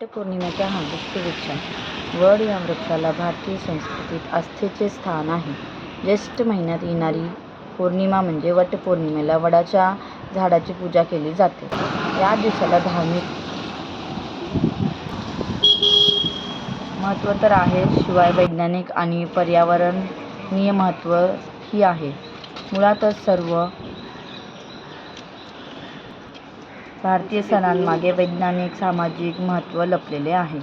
वटपौर्णिमेच्या हा शुभेच्छा. वड या वृक्षाला भारतीय संस्कृतीत आस्थेचे स्थान आहे. ज्येष्ठ महिन्यात येणारी पौर्णिमा म्हणजे वटपौर्णिमेला वडाच्या झाडाची पूजा केली जाते. या दिवसाला धार्मिक महत्त्व तर आहे शिवाय वैज्ञानिक आणि पर्यावरणीय महत्त्व ही आहे. मुळातच सर्व भारतीय सणांमागे वैज्ञानिक, सामाजिक महत्त्व लपलेले आहे.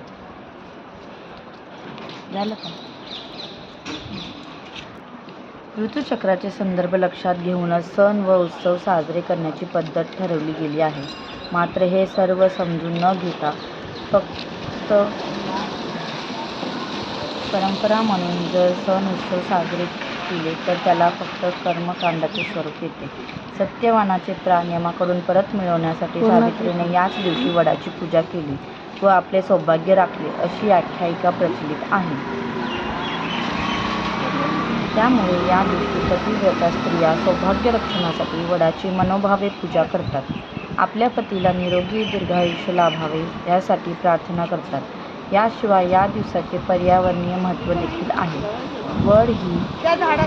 ऋतुचक्राचे संदर्भ लक्षात घेऊनच सण व उत्सव साजरे करण्याची पद्धत ठरवली गेली आहे. मात्र हे सर्व समजून न घेता फक्त परंपरा म्हणून जर सण उत्सव साजरे केले तर त्याला फक्त कर्मकांडाचे स्वरूप येते. सत्यवानाचे प्राण यमाकडून परत मिळवण्यासाठी सावित्रीने याच दिवशी वडाची पूजा केली व आपले सौभाग्य राखले अशी आख्यायिका प्रचलित आहे. त्यामुळे या दिवशी पतिव्रता स्त्रिया सौभाग्यरक्षणासाठी वडाची मनोभावे पूजा करतात. आपल्या पतीला निरोगी दीर्घायुष्य लाभावे यासाठी प्रार्थना करतात. याशिवाय या दिवसाचे पर्यावरणीय महत्त्व देखील आहे. वड ही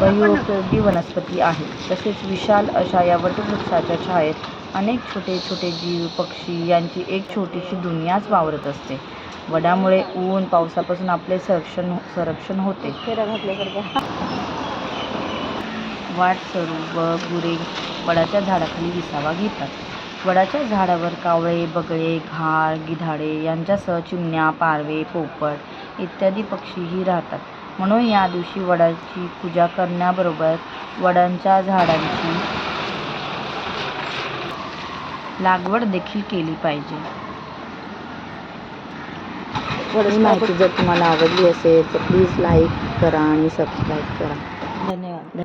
बहुउपयोगी वनस्पती आहे. तसेच विशाल अशा या वटवृक्षाच्या छायेत अनेक छोटे छोटे जीव, पक्षी यांची एक छोटीशी दुनियाच वावरत असते. वडामुळे ऊन, पावसापासून आपले संरक्षण होते. वाटसरू व गुरे वडाच्या झाडाखाली विसावा घेतात. वडाच्या झाडावर कावळे, बगळे, घार, गिधाडे यांच्यासह चिमण्या, पारवे, पोपट इत्यादी पक्षीही राहतात. म्हणून या दिवशी वडाची पूजा करण्याबरोबर वडांच्या झाडांची लागवड देखील केली पाहिजे. ही माहिती जर तुम्हाला आवडली असेल तर प्लीज लाईक करा आणि सबस्क्राईब करा. धन्यवाद.